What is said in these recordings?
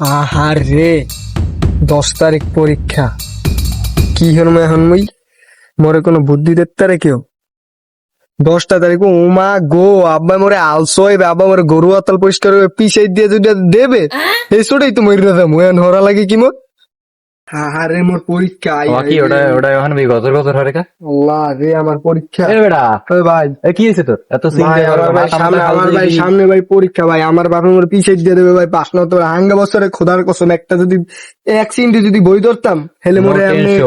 আহার রে দশ তারিখ পরীক্ষা। কি হল এখন মুই? মরে কোনো বুদ্ধি দেখতে রে কেউ? দশটা তারিখ উমা মা গো আব্বা মরে আলসো হইবে আব্বা মরে গরু আতাল পরিষ্কার হইবে পিছাই দিয়ে যদি দেবে এই ছোটাই তো মরি দাদা ওয়ান হরা লাগে কি মোর আহারে মোর পরীক্ষা। আই বাকি ওটা ওটা এখন ওই গজর গজর হরে কা? আল্লাহ রে আমার পরীক্ষা। এ বেটা। ওই ভাই। এ কি হয়েছে তোর? এত ভাই, আমার ভাই সামনে আমার ভাই সামনে ভাই পরীক্ষা ভাই। আমার বাপের মোর পিছিয়ে দিয়ে দেবে ভাই পাঁচ না তো। হাঙ্গা বছরে খোদার কসম একটা যদি অ্যাক্সিডেন্টে যদি বই ধরতাম হেলে মোরে এমনি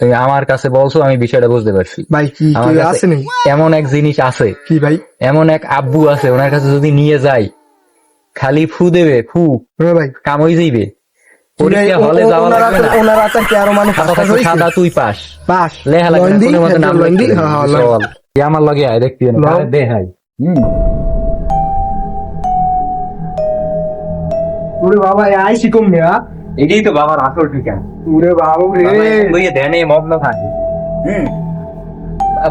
তুমি আমার কাছে বলছো আমি বিষয়টা বুঝতে পারছি। ভাই কি আছে নাকি? এমন এক জিনিস আছে। কি ভাই? এমন এক আব্বু আছে ওনার কাছে যদি নিয়ে যাই খালি ফু দেবে ফু। হ্যাঁ ভাই। কাম হয়ে যাইবে। ওনার কি আরও সাদা তুই পাস। পাস। লেহা মতে নাম হ্যাঁ, হ্যাঁ, হ্যাঁ, আমার লগে আয় দেখতে না দে হাই। হুম। ওরে বাবা আই আইসি কম নেয়া এটাই তো বাবার আসল ঠিকানা। ওরে বাবা রে। মগ্ন থাকে। হুম।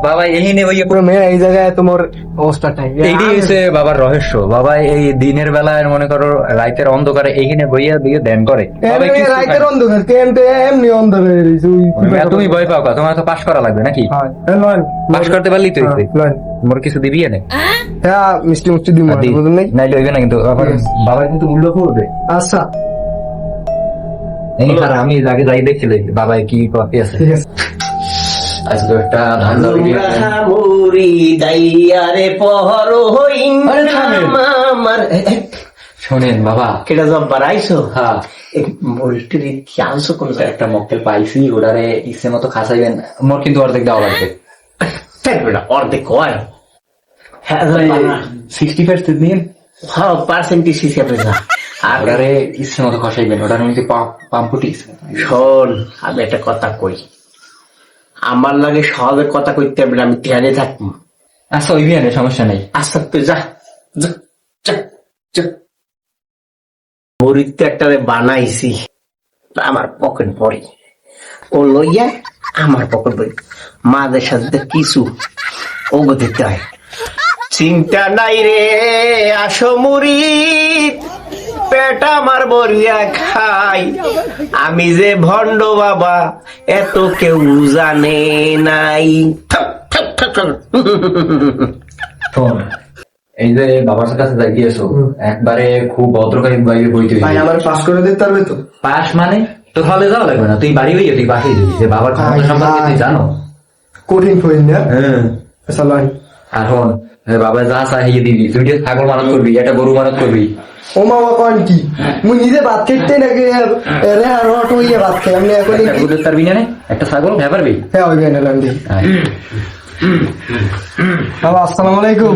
বাবা এহিনে ওই পুরো মেয়ে এই জায়গায় তোমার অবস্থাটাই। এইটাই হচ্ছে বাবার রহস্য। বাবা এই দিনের বেলায় মনে করো রাতের অন্ধকারে এইখানে বইয়া দিয়ে ধ্যান করে। রাইতের অন্ধকার কেমতে এমনি অন্ধকার হয়ে না। তুমি ভয় পাও কা তোমার তো পাশ করা লাগবে নাকি? হ্যাঁ, হ্যাঁ, পাশ করতে পারলি তো হ্যাঁ, মোর কিছু দিবি এনে? হ্যাঁ মিষ্টি মুষ্টি দিব নাই? নাইলে হইবে না কিন্তু বাবা কিন্তু মূল্য করবে। আচ্ছা। এই আমি আগে যাই দেখছিলে বাবা কি করতে আছে? ঠিক আছে আজকে একটা ধান্দা ভিডিও মুড়ি দাইয়ারে পহর হইন আমার। শোনেন বাবা। কেটা জব বাড়াইছো? হ্যাঁ। মুড়িটির আনছো কোন একটা মক্কেল পাইছি ওটারে ইচ্ছে মতো খাসাইবেন। মোর কিন্তু অর্ধেক দেওয়া লাগবে। অর্ধেক হয় হ্যাঁ সিক্সটি পার্সেন্ট নিন হ্যাঁ পার্সেন্টেজ হিসেবে যা আর ওটারে ইচ্ছে মতো খসাইবেন। ওটার মধ্যে পাম্পুটি শোন আমি একটা কথা কই। আমার লাগে সহজে কথা কইতে হবে আমি ধ্যানে থাকব। আচ্ছা ওই বিয়ানে সমস্যা নেই। আচ্ছা তুই যা যা, যা, যা। মুড়িতে একটা বানাইছি আমার পকেট পড়ি। ও লইয়া আমার পকেট পড়ি। মাদের সাথে কিছু ওগো দিতে হয়। চিন্তা নাই রে আসো মুড়ি। পেট আমার বরিয়া খাই। আমি যে ভণ্ড বাবা এত কেউ জানে নাই। এই যে বাবার কাছে একবারে খুব ভদ্রকারী বাইরে বইতে ভাই আমার পাস করে দিতে পারবে তো? পাস মানে? তোর হলে যাওয়া লাগবে না তুই বাড়ি হইয়া তুই পাঠিয়ে যে বাবার ক্ষমতা সম্পর্কে তুই। জানো। কঠিন হইন না? হ্যাঁ। আর হন বাবা যা চাহিয়ে দিবি তুই যে ছাগল মানত করবি একটা গরু মানত করবি ও মামা কন কি? মুই নিজে ভাত খেতে নাকি রে রট হইয়া ভাত খাই আমি এখন একটা পারবি না একটা ছাগল হ্যাঁ পারবি? হ্যাঁ ওই গানে লন বাবা আসসালামু আলাইকুম।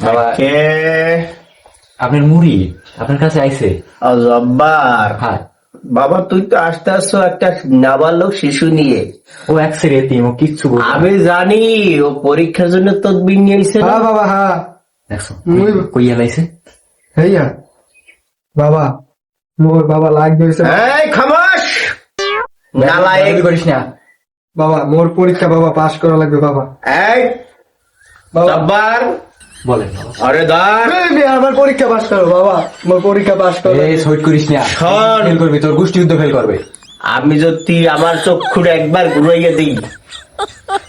বাবা কে? আপনার মুড়ি আপনার কাছে আইছে? জব্বার হ্যাঁ। বাবা তুই তো আসতে আসছো একটা নাবালক শিশু নিয়ে। ও এক সেরে ও কিচ্ছু আমি জানি ও পরীক্ষার জন্য তদবির নিয়েছে হ্যাঁ বাবা হ্যাঁ। দেখছ কইয়া লাইছে? হেইয়া। বাবা মোর বাবা লাগবে হইছে। এই খামাস নালায়েক বেয়াদবি করিস না। বাবা মোর পরীক্ষা বাবা পাস করা লাগবে বাবা। এই বাবা। জব্বার। বলেন আরে দাঁড়। আমার পরীক্ষা পাস করো বাবা। মোর পরীক্ষা পাস করো। এই সইট করিস না। ফেল করবি তোর গোষ্ঠী যুদ্ধ ফেল করবে। আমি যদি আমার চক্ষুরে একবার ঘুরাইয়া দিই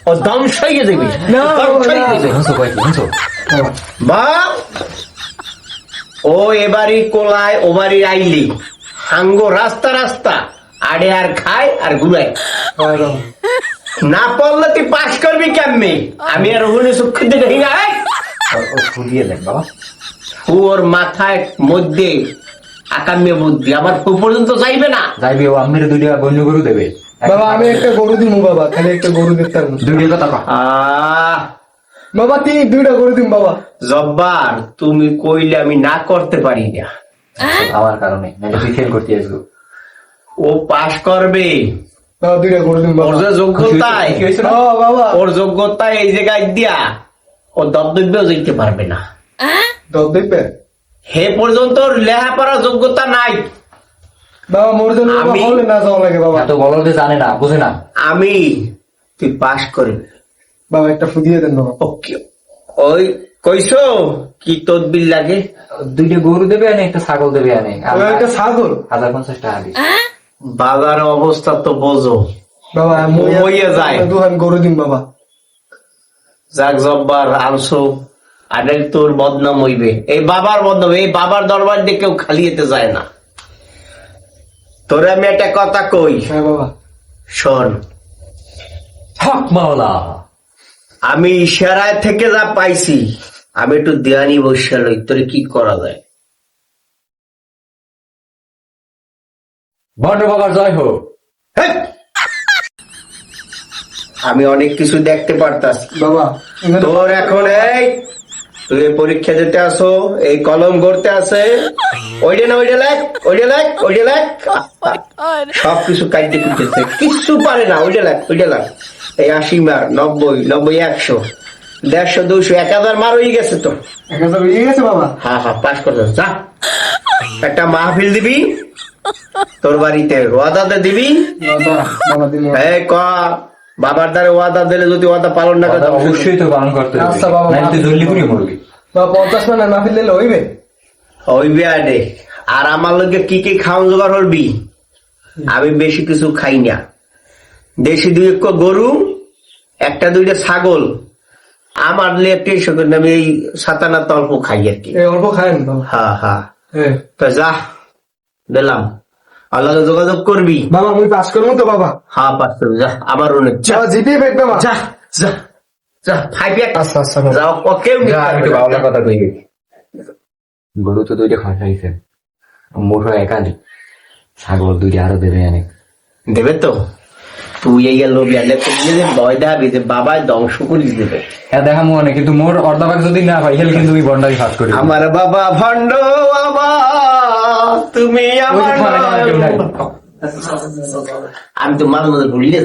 ও ধ্বংস হয়ে দিবি না, না। বাবা, ও এবারই কোলায় ওবারই আইলি। হাঙ্গো রাস্তা রাস্তা আড়ে আর খায় আর ঘুরায় না পড়লে তুই পাস করবি কেমনি? আমি আর ওখানে চক্ষু দেখে ফুলিয়ে দেন বাবা। ওর মাথায় মধ্যে আকাম্য বুদ্ধি আবার ও পর্যন্ত যাইবে না। যাইবি ও আমের দুইটা বন্য গরু দেবে। বাবা আমি একটা গরু দিমু বাবা। খালি একটা গরু পারব দুইটা কথা আহ! বাবা তিন দুইটা গরু দিম বাবা। জব্বার তুমি কইলে আমি না করতে পারি না। আমার কারণে তুই ফেল করতে আসব ও পাস করবে। বাবা দুইটা গরু দিম ওর বাবা যে যোগ্যতায় কি হয়েছে? ও বাবা। ওর যোগ্যতায় এই জায়গায় দিয়া ও দবদব্যও যেতে পারবে না। দব হে পর্যন্ত ওর লেখাপড়ার যোগ্যতা নাই। বাবা মোর জন্য আমি- হলে লাগে বাবা। এত বলো যে জানে না বুঝে না। আমি তুই পাস করবি বাবা একটা ফুদিয়ে দেন বাবা। ওকে। ওই কইছো কি তদবির লাগে? দুইটা গরু দেবে আনে একটা ছাগল দেবে আনে। একটা ছাগল? হাজার পঞ্চাশ টাকা দিই বাজার অবস্থা তো বোঝো। বাবা হইয়া যায়। দুহান গরু দিন বাবা। যাক জব্বার আনছো। আডেল তোর বদনাম হইবে। এই বাবার বদনাম এই বাবার দরবার দিয়ে কেউ খালি যেতে যায় না। তোরে আমি একটা কথা কই। হ্যাঁ বাবা। শোন। হক মাওলা। আমি ইশারায় থেকে যা পাইছি আমি একটু দেয়ানি বসে লই তোরে কি করা যায়? বাবার জয় হোক। আমি অনেক কিছু দেখতে পারতাছি। বাবা তোর এখন এই তুই পরীক্ষা দিতে আসো এই কলম গড়তে আছে। ওইটা না ওইটা লেখ ওইটা লেখ ওইটা লেখ। সব কিছু কাটতে কিচ্ছু পারে না ওইটা লেখ ওইটা লেখ। এই আশি মার নব্বই নব্বই একশো দেড়শো দুশো এক হাজার মার হয়ে গেছে তো। এক হাজার হয়ে গেছে বাবা। হ্যাঁ হ্যাঁ পাস করতে যা। একটা মাহফিল দিবি তোর বাড়িতে ওয়াদাতে দিবি। বাবা বাবা এই ক বাবার দ্বারে ওয়াদা দিলে যদি ওয়াদা পালন না করে অবশ্যই তো পালন করতে হবে। আচ্ছা বাবা, মরবি? বাবা পঞ্চাশ মানে না ফিরলে হইবে? ওই বিয়াডে আর আমার লোকে কি কি খাওয়ান জোগাড় করবি? আমি বেশি কিছু খাই না। দেশি দুই এক গরু একটা দুইটা ছাগল আমার লিয়ে টেনশন করি আমি এই সাতানা তল্প খাই আর কি। অল্প হ্যাঁ হ্যাঁ হ্যাঁ তো যা দিলাম। আল্লাহকে যোগাযোগ করবি। বাবা মুই পাস করব তো বাবা? হ্যাঁ পাস করবি যা আবার অনেক যা। জিপে ফেকবে বাবা। যা যা যা ফাইভ আচ্ছা আচ্ছা যাও কেউ আমি কথা কই গরু তো দুইটা খসাইছে মোটো একালি ছাগল দুইটা আরও দেবে আনে দেবে তো? তুই এই যে ভয় দেখাবি যে বাবায় ধ্বংস করে দেবে। হ্যাঁ দেখা মনে কিন্তু মোর অর্ধাভাগ যদি না পাই হেল কিন্তু ওই করি আমার বাবা ভণ্ড বাবা তুমি আমার। আমি তো মাঝে মাঝে ভুলিয়ে